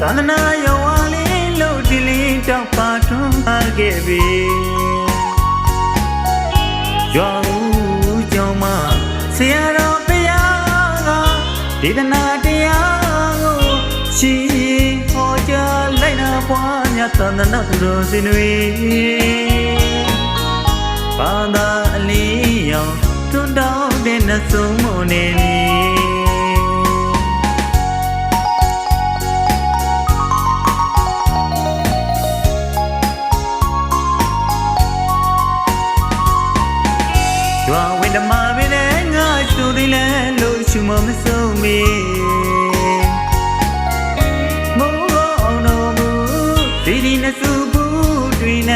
ရွာသာသနာရောဝါလေးလို့ဒီလေးတောက်ပါထွန်းပါခဲ့ပြီရွာဦးကျောင်းမှာဆရာတော်ဘုရားကဒေသနာတရားကိုရှိဟောကြားလိုက်နာပွားများသန္တနာသူတော်စင်တွေ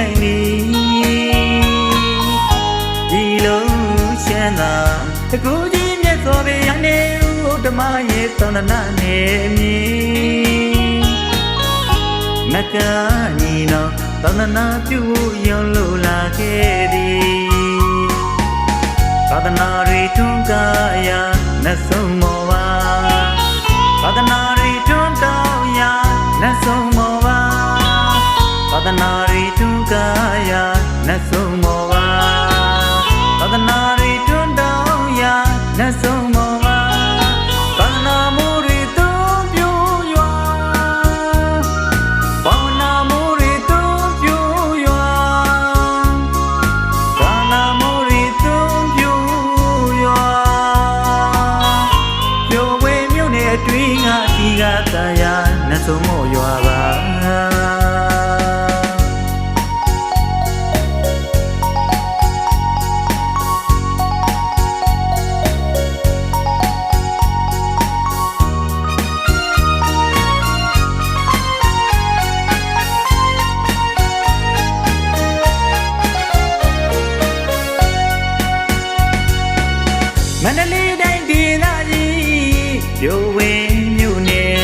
ဘူးတွင်နိုင်နီဒီလုံးရှမ်းသာတကူကြီးမြတ်စွာဘုရားနေဦးဓမ္မရဲ့သန္တနာနေမီမကညီနောသန္တနာပြုရုံလို့လာခဲ့သည်သာသနာရီထွန်းကားရာနှဆုံးမောပါသာသနာ သနာရီထွန်းကားရာ မန္တလေးတိုင်းဒေသကြီးပြိုဝေမြို့နယ်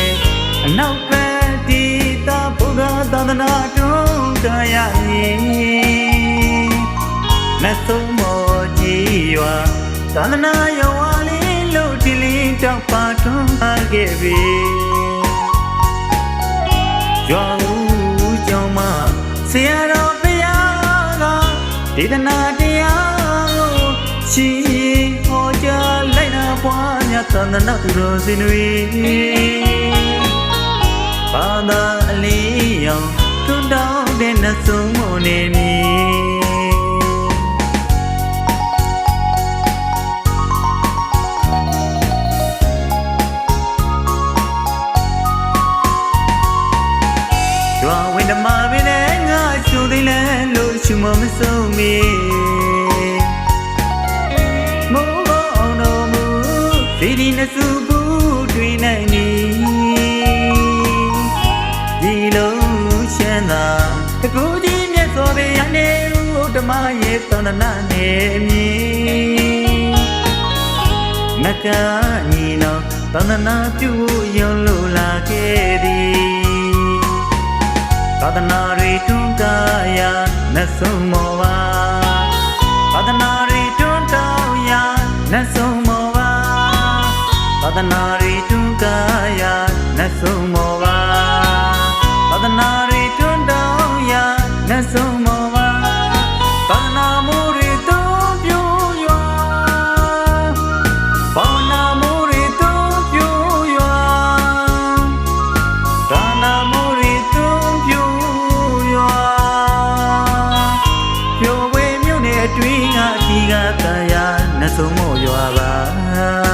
အနောက်ဘက်ဒေသဗုဒ္ဓသာသနာတွန်းတရားရင်မဆုံးမောကြီးရွာသာသနာရောဝါလေးလို့ဒီလင်းတောက်ပါတွန်းပါခဲ့ပြီရွာဦးကျောင်းမှာဆရာတော်ဘုရားကဒေသနာ များသန္တနာသူတော်စင်တွေဘာသာအလင်းရောင်တွန်းတောင်းတဲ့နှစုံမ ဒီဒီနစုဘူးတွင်နိုင်နီဒီလုံးရှမ်းသာတကူကြီးမြတ်စွာဘုရားနေဦးဓမ္မရဲ့သန္တနာနေမီမကညီနောသန္တနာပြုရုံလို့လာခဲ့သည်သာသနာရီတွန်းကားရာနှဆုံးမောပါ အတွင်းကဒီကတရားနှစုံမောရွာပါ